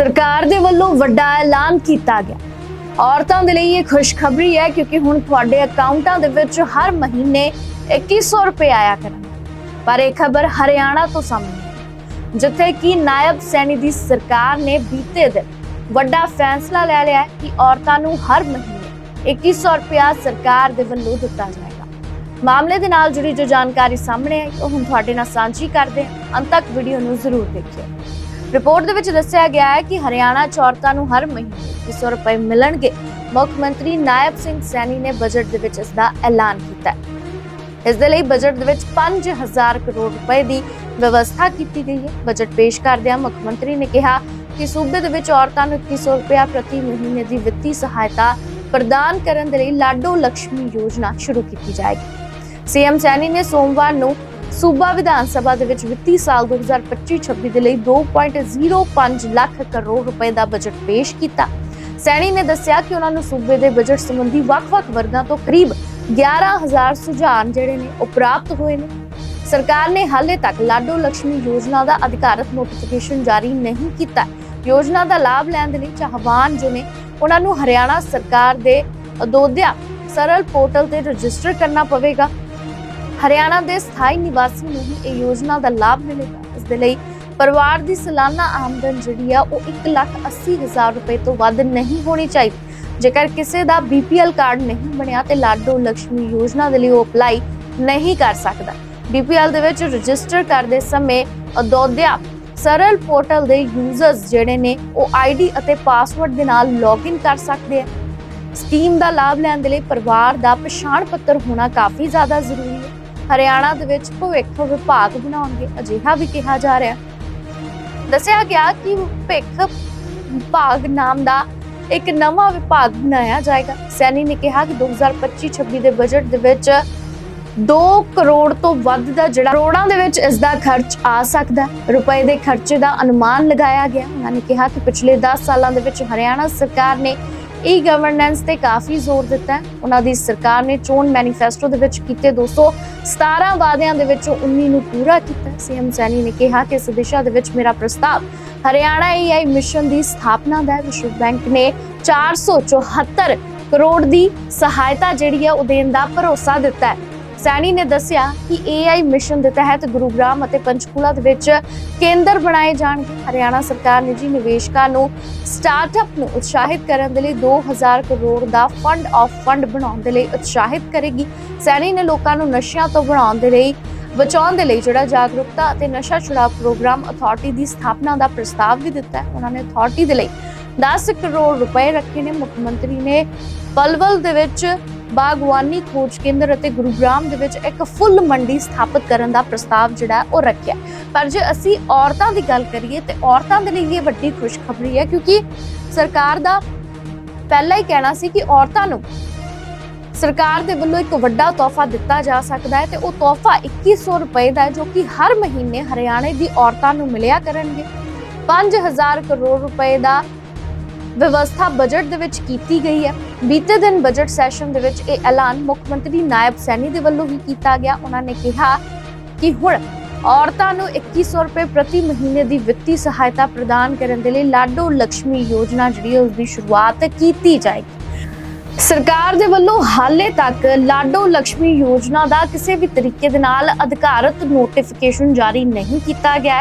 ਸਰਕਾਰ ਦੇ ਵੱਲੋਂ ਵੱਡਾ ਐਲਾਨ ਕੀਤਾ ਗਿਆ। ਔਰਤਾਂ ਦੇ ਲਈ ਇਹ ਖੁਸ਼ਖਬਰੀ ਹੈ ਕਿਉਂਕਿ ਹੁਣ ਤੁਹਾਡੇ ਅਕਾਊਂਟਾਂ ਦੇ ਵਿੱਚ ਹਰ ਮਹੀਨੇ 2100 ਰੁਪਏ ਆਇਆ ਕਰਨਗੇ। ਪਰ ਇਹ ਖਬਰ ਹਰਿਆਣਾ ਤੋਂ ਸਾਹਮਣੇ ਆਈ। ਜਿੱਥੇ ਕਿ ਨਾਇਬ ਸੈਣੀ ਦੀ ਸਰਕਾਰ ਨੇ ਬੀਤੇ ਦਿਨ ਵੱਡਾ ਫੈਸਲਾ ਲੈ ਲਿਆ ਕਿ ਔਰਤਾਂ ਨੂੰ ਹਰ ਮਹੀਨੇ 2100 ਰੁਪਇਆ ਸਰਕਾਰ ਦੇ ਵੱਲੋਂ ਦਿੱਤਾ ਜਾਏਗਾ। ਮਾਮਲੇ ਦੇ ਨਾਲ ਜੁੜੀ ਜੋ ਜਾਣਕਾਰੀ ਸਾਹਮਣੇ ਆਈ, ਉਹ ਹੁਣ ਤੁਹਾਡੇ ਨਾਲ ਸਾਂਝੀ ਕਰਦੇ ਹਾਂ। ਅੰਤ ਤੱਕ ਵੀਡੀਓ ਨੂੰ ਜ਼ਰੂਰ ਦੇਖਿਓ। ਰਿਪੋਰਟ ਦੇ ਵਿੱਚ ਦੱਸਿਆ ਗਿਆ ਹੈ ਕਿ ਹਰਿਆਣਾ 'ਚ ਔਰਤਾਂ ਨੂੰ ਹਰ ਮਹੀਨੇ 2100 ਰੁਪਏ ਮਿਲਣਗੇ। ਮੁੱਖ ਮੰਤਰੀ ਨਾਇਬ ਸਿੰਘ ਸੈਣੀ ਨੇ ਬਜਟ ਦੇ ਵਿੱਚ ਇਸ ਦਾ ਐਲਾਨ ਕੀਤਾ ਹੈ। ਇਸ ਦੇ ਲਈ ਬਜਟ ਦੇ ਵਿੱਚ 5000 ਕਰੋੜ ਰੁਪਏ ਦੀ ਵਿਵਸਥਾ ਕੀਤੀ ਗਈ ਹੈ। ਬਜਟ ਪੇਸ਼ ਕਰਦਿਆਂ ਮੁੱਖ ਮੰਤਰੀ ਨੇ ਕਿਹਾ ਕਿ ਸੂਬੇ ਦੇ ਵਿੱਚ ਔਰਤਾਂ ਨੂੰ 2100 ਰੁਪਏ ਪ੍ਰਤੀ ਮਹੀਨੇ ਦੀ ਵਿੱਤੀ ਸਹਾਇਤਾ ਪ੍ਰਦਾਨ ਕਰਨ ਦੇ ਲਈ ਲਾਡੋ ਲక్ష్ਮੀ ਯੋਜਨਾ ਸ਼ੁਰੂ ਕੀਤੀ ਜਾਏਗੀ। ਸੀਐਮ ਸੈਣੀ ਨੇ ਸੋਮਵਾਰ ਨੂੰ ਸੂਬਾ ਵਿਧਾਨ ਸਭਾ ਦੇ ਵਿੱਚ ਵਿੱਤੀ ਸਾਲ 2025-26 ਦੇ ਲਈ 2.05 ਲੱਖ ਕਰੋੜ ਰੁਪਏ ਦਾ ਬਜਟ ਪੇਸ਼ ਕੀਤਾ। ਸੈਣੀ ਨੇ ਦੱਸਿਆ ਕਿ ਉਹਨਾਂ ਨੂੰ ਸੂਬੇ ਦੇ ਬਜਟ ਸੰਬੰਧੀ ਵੱਖ-ਵੱਖ ਵਰਗਾਂ ਤੋਂ ਕਰੀਬ 11000 ਸੁਝਾਅ ਜਿਹੜੇ ਨੇ ਉਹ ਪ੍ਰਾਪਤ ਹੋਏ ਨੇ। ਸਰਕਾਰ ਨੇ ਹਾਲੇ ਤੱਕ ਲਾਡੋ ਲక్ష్ਮੀ ਯੋਜਨਾ ਦਾ ਅਧਿਕਾਰਤ ਨੋਟੀਫਿਕੇਸ਼ਨ ਜਾਰੀ ਨਹੀਂ ਕੀਤਾ। ਯੋਜਨਾ ਦਾ ਲਾਭ ਲੈਣ ਦੇ ਲਈ ਚਾਹਵਾਨ ਜੋ ਨੇ, ਉਹਨਾਂ ਨੂੰ ਹਰਿਆਣਾ ਸਰਕਾਰ ਦੇ ਅਦੋਧਿਆ ਸਰਲ ਪੋਰਟਲ ਤੇ ਰਜਿਸਟਰ ਕਰਨਾ ਪਵੇਗਾ। ਹਰਿਆਣਾ ਦੇ ਸਥਾਈ ਨਿਵਾਸੀ ਨੂੰ ਹੀ ਇਹ ਯੋਜਨਾ ਦਾ ਲਾਭ ਮਿਲੇਗਾ। ਇਸ ਦੇ ਲਈ ਪਰਿਵਾਰ ਦੀ ਸਾਲਾਨਾ ਆਮਦਨ ਜਿਹੜੀ ਆ, ਉਹ 180000 ਰੁਪਏ ਤੋਂ ਵੱਧ ਨਹੀਂ ਹੋਣੀ ਚਾਹੀਦੀ। ਜੇਕਰ ਕਿਸੇ ਦਾ ਬੀਪੀਐਲ ਕਾਰਡ ਨਹੀਂ ਬਣਿਆ ਤੇ ਲਾਡੋ ਲక్ష్ਮੀ ਯੋਜਨਾ ਦੇ ਲਈ ਉਹ ਅਪਲਾਈ ਨਹੀਂ ਕਰ ਸਕਦਾ। ਬੀਪੀਐਲ ਦੇ ਵਿੱਚ ਰਜਿਸਟਰ ਕਰਦੇ ਸਮੇਂ ਅਦੋਧਿਆ ਸਰਲ ਪੋਰਟਲ ਦੇ ਯੂਜ਼ਰਸ ਜਿਹੜੇ ਨੇ, ਉਹ ਆਈਡੀ ਅਤੇ ਪਾਸਵਰਡ ਦੇ ਨਾਲ ਲੌਗਇਨ ਕਰ ਸਕਦੇ ਆ। ਸਕੀਮ ਦਾ ਲਾਭ ਲੈਣ ਦੇ ਲਈ ਪਰਿਵਾਰ ਦਾ ਪਛਾਣ ਪੱਤਰ ਹੋਣਾ ਕਾਫੀ ਜ਼ਿਆਦਾ ਜ਼ਰੂਰੀ ਹਰਿਆਣਾ ਦੇ ਵਿੱਚ ਭਵਿੱਖ ਵਿਭਾਗ ਬਣਾਉਣਗੇ, ਅਜਿਹਾ ਵੀ ਕਿਹਾ ਜਾ ਰਿਹਾ। ਦੱਸਿਆ ਗਿਆ ਕਿ ਭਵਿੱਖ ਵਿਭਾਗ ਨਾਮ ਦਾ ਇੱਕ ਨਵਾਂ ਵਿਭਾਗ ਬਣਾਇਆ ਜਾਏਗਾ। ਸੈਣੀ ਨੇ ਕਿਹਾ ਕਿ 2025-26 ਦੇ ਬਜਟ ਦੇ ਵਿੱਚ 2 ਕਰੋੜ ਤੋਂ ਵੱਧ ਦਾ ਜਿਹੜਾ ਕਰੋੜਾਂ ਦੇ ਵਿੱਚ ਇਸ ਦਾ ਖਰਚ ਆ ਸਕਦਾ ਹੈ। ਰੁਪਏ ਦੇ ਖਰਚੇ ਦਾ ਅਨੁਮਾਨ ਲਗਾਇਆ ਗਿਆ। ਉਹਨਾਂ ਨੇ ਕਿਹਾ ਕਿ ਪਿਛਲੇ 10 ਸਾਲਾਂ ਦੇ ਵਿੱਚ ਹਰਿਆਣਾ ਸਰਕਾਰ ਨੇ ਈ ਗਵਰਨੈਂਸ ਤੇ ਕਾਫੀ ਜ਼ੋਰ ਦਿੱਤਾ ਹੈ। ਉਹਨਾਂ ਦੀ ਸਰਕਾਰ ਨੇ ਚੋਣ ਮੈਨੀਫੈਸਟੋ ਦੇ ਵਿੱਚ ਕੀਤੇ 217 ਵਾਅਦਿਆਂ ਦੇ ਵਿੱਚੋਂ 19 ਨੂੰ ਪੂਰਾ ਕੀਤਾ। ਸੀਐਮ ਸੈਣੀ ਨੇ ਕਿਹਾ ਕਿ ਇਸ ਦਿਸ਼ਾ ਦੇ ਵਿੱਚ ਮੇਰਾ ਪ੍ਰਸਤਾਵ ਹਰਿਆਣਾ ਏਆਈ ਮਿਸ਼ਨ ਦੀ ਸਥਾਪਨਾ ਦਾ ਵਿਸ਼ਵ ਬੈਂਕ ਨੇ 474 ਕਰੋੜ ਦੀ ਸਹਾਇਤਾ ਜਿਹੜੀ ਹੈ ਉਹ ਦੇਣ ਦਾ ਭਰੋਸਾ ਦਿੱਤਾ ਹੈ। ਸੈਣੀ ਨੇ ਦੱਸਿਆ ਕਿ AI ਮਿਸ਼ਨ ਦੇ ਤਹਿਤ ਗੁਰੂਗ੍ਰਾਮ ਅਤੇ ਪੰਚਕੂਲਾ ਦੇ ਵਿੱਚ ਕੇਂਦਰ ਬਣਾਏ ਜਾਣਗੇ। ਹਰਿਆਣਾ ਸਰਕਾਰ ਨਿੱਜੀ ਨਿਵੇਸ਼ਕਾਂ ਨੂੰ ਸਟਾਰਟਅਪ ਨੂੰ ਉਤਸ਼ਾਹਿਤ ਕਰਨ ਦੇ ਲਈ 2000 ਕਰੋੜ ਦਾ ਫੰਡ ਆਫ ਫੰਡ ਬਣਾਉਣ ਦੇ ਲਈ ਉਤਸ਼ਾਹਿਤ ਕਰੇਗੀ। ਸੈਣੀ ਨੇ ਲੋਕਾਂ ਨੂੰ ਨਸ਼ਿਆਂ ਤੋਂ ਬਣਾਉਣ ਦੇ ਲਈ, ਬਚਾਉਣ ਦੇ ਲਈ ਜਿਹੜਾ ਜਾਗਰੂਕਤਾ ਅਤੇ ਨਸ਼ਾ ਛੁਡਾਓ ਪ੍ਰੋਗਰਾਮ ਅਥਾਰਟੀ ਦੀ ਸਥਾਪਨਾ ਦਾ ਪ੍ਰਸਤਾਵ ਵੀ ਦਿੱਤਾ ਹੈ। ਉਹਨਾਂ ਨੇ ਅਥਾਰਟੀ ਦੇ ਲਈ 10 ਕਰੋੜ ਰੁਪਏ ਰੱਖੇ ਨੇ। ਮੁੱਖ ਮੰਤਰੀ ਨੇ ਪਲਵਲ ਦੇ ਵਿੱਚ ਬਾਗਵਾਨੀ ਖੋਜ ਕੇਂਦਰ ਅਤੇ ਗੁਰੂਗ੍ਰਾਮ ਦੇ ਵਿੱਚ ਇੱਕ ਫੁੱਲ ਮੰਡੀ ਸਥਾਪਿਤ ਕਰਨ ਦਾ ਪ੍ਰਸਤਾਵ ਜਿਹੜਾ ਉਹ ਰੱਖਿਆ ਪਰ ਜੇ ਅਸੀਂ ਔਰਤਾਂ ਦੀ ਗੱਲ ਕਰੀਏ ਤੇ ਔਰਤਾਂ ਦੇ ਲਈ ਇਹ ਵੱਡੀ ਖੁਸ਼ਖਬਰੀ ਹੈ ਕਿਉਂਕਿ ਸਰਕਾਰ ਦਾ ਪਹਿਲਾਂ ਹੀ ਕਹਿਣਾ ਸੀ ਕਿ ਔਰਤਾਂ ਨੂੰ ਸਰਕਾਰ ਦੇ ਵੱਲੋਂ ਇੱਕ ਵੱਡਾ ਤੋਹਫਾ ਦਿੱਤਾ ਜਾ ਸਕਦਾ ਹੈ ਤੇ ਉਹ ਤੋਹਫਾ 2100 ਰੁਪਏ ਦਾ ਹੈ ਜੋ ਕਿ ਹਰ ਮਹੀਨੇ ਹਰਿਆਣੇ ਦੀ ਔਰਤਾਂ ਨੂੰ ਮਿਲਿਆ ਕਰਨਗੇ। 5000 ਕਰੋੜ ਰੁਪਏ ਦਾ ਵਿਵਸਥਾ ਬਜਟ ਦੇ ਵਿੱਚ ਕੀਤੀ ਗਈ ਹੈ। ਬੀਤੇ ਦਿਨ ਬਜਟ ਸੈਸ਼ਨ ਦੇ ਵਿੱਚ ਇਹ ਐਲਾਨ ਮੁੱਖ ਮੰਤਰੀ ਨਾਇਬ ਸੈਣੀ ਦੇ ਵੱਲੋਂ ਵੀ ਕੀਤਾ ਗਿਆ। ਉਹਨਾਂ ਨੇ ਕਿਹਾ ਕਿ ਹੁਣ ਔਰਤਾਂ ਨੂੰ 2100 ਰੁਪਏ ਪ੍ਰਤੀ ਮਹੀਨੇ ਦੀ ਵਿੱਤੀ ਸਹਾਇਤਾ ਪ੍ਰਦਾਨ ਕਰਨ ਦੇ ਲਈ ਲਾਡੋ ਲక్ష్ਮੀ ਯੋਜਨਾ ਜਿਹੜੀ ਉਸ ਦੀ ਸ਼ੁਰੂਆਤ ਕੀਤੀ ਜਾਏਗੀ। ਸਰਕਾਰ ਦੇ ਵੱਲੋਂ ਹਾਲੇ ਤੱਕ ਲਾਡੋ ਲక్ష్ਮੀ ਯੋਜਨਾ ਦਾ ਕਿਸੇ ਵੀ ਤਰੀਕੇ ਦੇ ਨਾਲ ਅਧਿਕਾਰਤ ਨੋਟੀਫਿਕੇਸ਼ਨ ਜਾਰੀ ਨਹੀਂ ਕੀਤਾ ਗਿਆ।